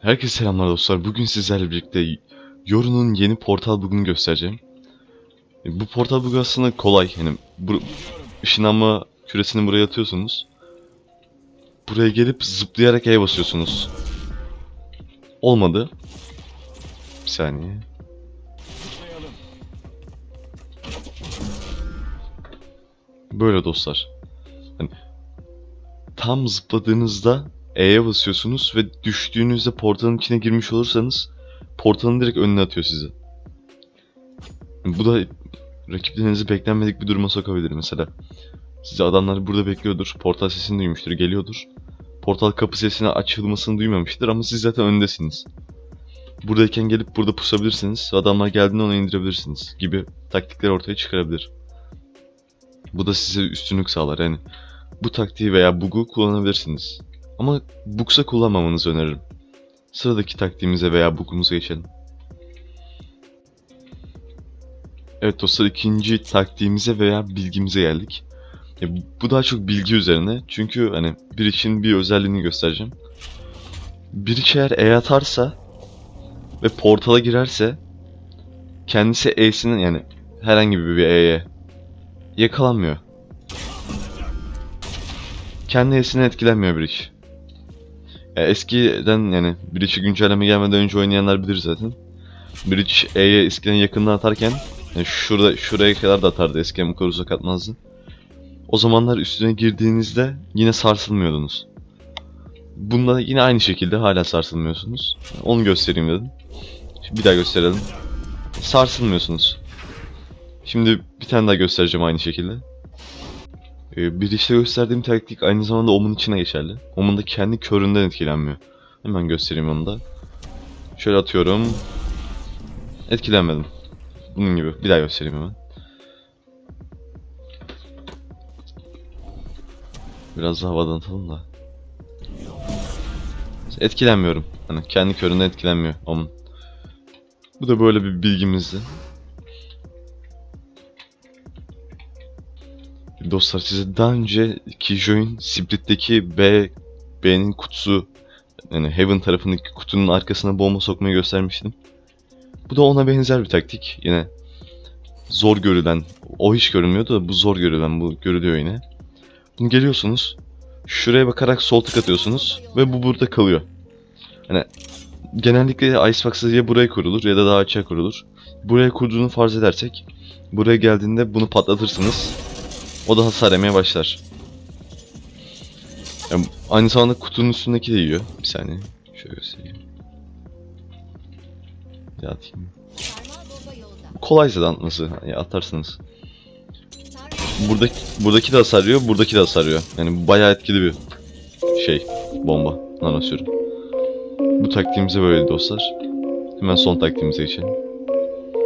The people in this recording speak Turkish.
Herkese selamlar dostlar. Bugün sizlerle birlikte Yoru'nun yeni portal bug'ını göstereceğim. E, Bu portal bug'ı aslında kolay. Yani bu ışınlanma küresini buraya atıyorsunuz. Buraya gelip zıplayarak E'ye basıyorsunuz. Olmadı. Bir saniye. Böyle dostlar. Hani tam zıpladığınızda E'ye basıyorsunuz ve düştüğünüzde portalın içine girmiş olursanız portalın direkt önüne atıyor sizi. Bu da rakiplerinizi beklenmedik bir duruma sokabilir mesela. Size adamlar burada bekliyordur, portal sesini duymuştur, geliyordur. Portal kapı sesini açılmasını duymamıştır ama siz zaten öndesiniz. Buradayken gelip burada pusabilirsiniz, adamlar geldiğinde onu indirebilirsiniz gibi taktikler ortaya çıkarabilir. Bu da size üstünlük sağlar yani. Bu taktiği veya bug'u kullanabilirsiniz. Ama Bugs'a kullanmamanızı öneririm. Sıradaki taktiğimize veya bug'umuza geçelim. Evet dostlar ikinci taktiğimize veya bilgimize geldik. Ya, bu daha çok bilgi üzerine. Çünkü hani bir için bir özelliğini göstereceğim. Bir eğer E atarsa ve portala girerse kendisi E'sinin yani herhangi bir E'ye yakalanmıyor. Kendi E'sine etkilenmiyor bir iş. Ya eskiden yani Breach'i güncelleme gelmeden önce oynayanlar bilir zaten. Breach E'ye eskiden yakından atarken yani şurada şuraya kadar da atardı eskiden bu kadar uzak atmazdı. O zamanlar üstüne girdiğinizde yine sarsılmıyordunuz. Bunda yine aynı şekilde hala sarsılmıyorsunuz. Onu göstereyim dedim. Şimdi bir daha gösterelim. Sarsılmıyorsunuz. Şimdi bir tane daha göstereceğim aynı şekilde. Ee, Bir işte gösterdiğim taktik aynı zamanda Om'un içine geçerli. Om'un da kendi köründen etkilenmiyor. Hemen göstereyim onu da. Şöyle atıyorum. Etkilenmedim. Bunun gibi. Bir daha göstereyim hemen. Biraz daha havadan atalım da. Etkilenmiyorum. Hani kendi köründen etkilenmiyor Om'un. Bu da böyle bir bilgimizdi. Dostlar size daha önce Killjoy'un Split'teki B B'nin kutusu yani Heaven tarafındaki kutunun arkasına bomba sokmayı göstermiştim. Bu da ona benzer bir taktik. Yine zor görülen, o hiç görünmüyordu da bu zor görülen, bu görülüyor yine. Bunu geliyorsunuz, şuraya bakarak sol tık atıyorsunuz ve bu burada kalıyor. Hani genellikle Icebox'ı ya buraya kurulur ya da daha açığa kurulur. Buraya kurduğunu farz edersek, buraya geldiğinde bunu patlatırsınız. O da hasar yemeye başlar. Yani aynı zamanda kutunun üstündeki de yiyor. Bir saniye. Şöyle göstereyim. Bir atayım. Kolay zaten atması. Yani atarsınız. Buradaki, buradaki de hasar yiyor, buradaki de hasar yiyor. Yani bayağı etkili bir şey. Bomba. Nanosürüm. Bu taktiğimize böyleydi dostlar. Hemen son taktiğimize geçelim.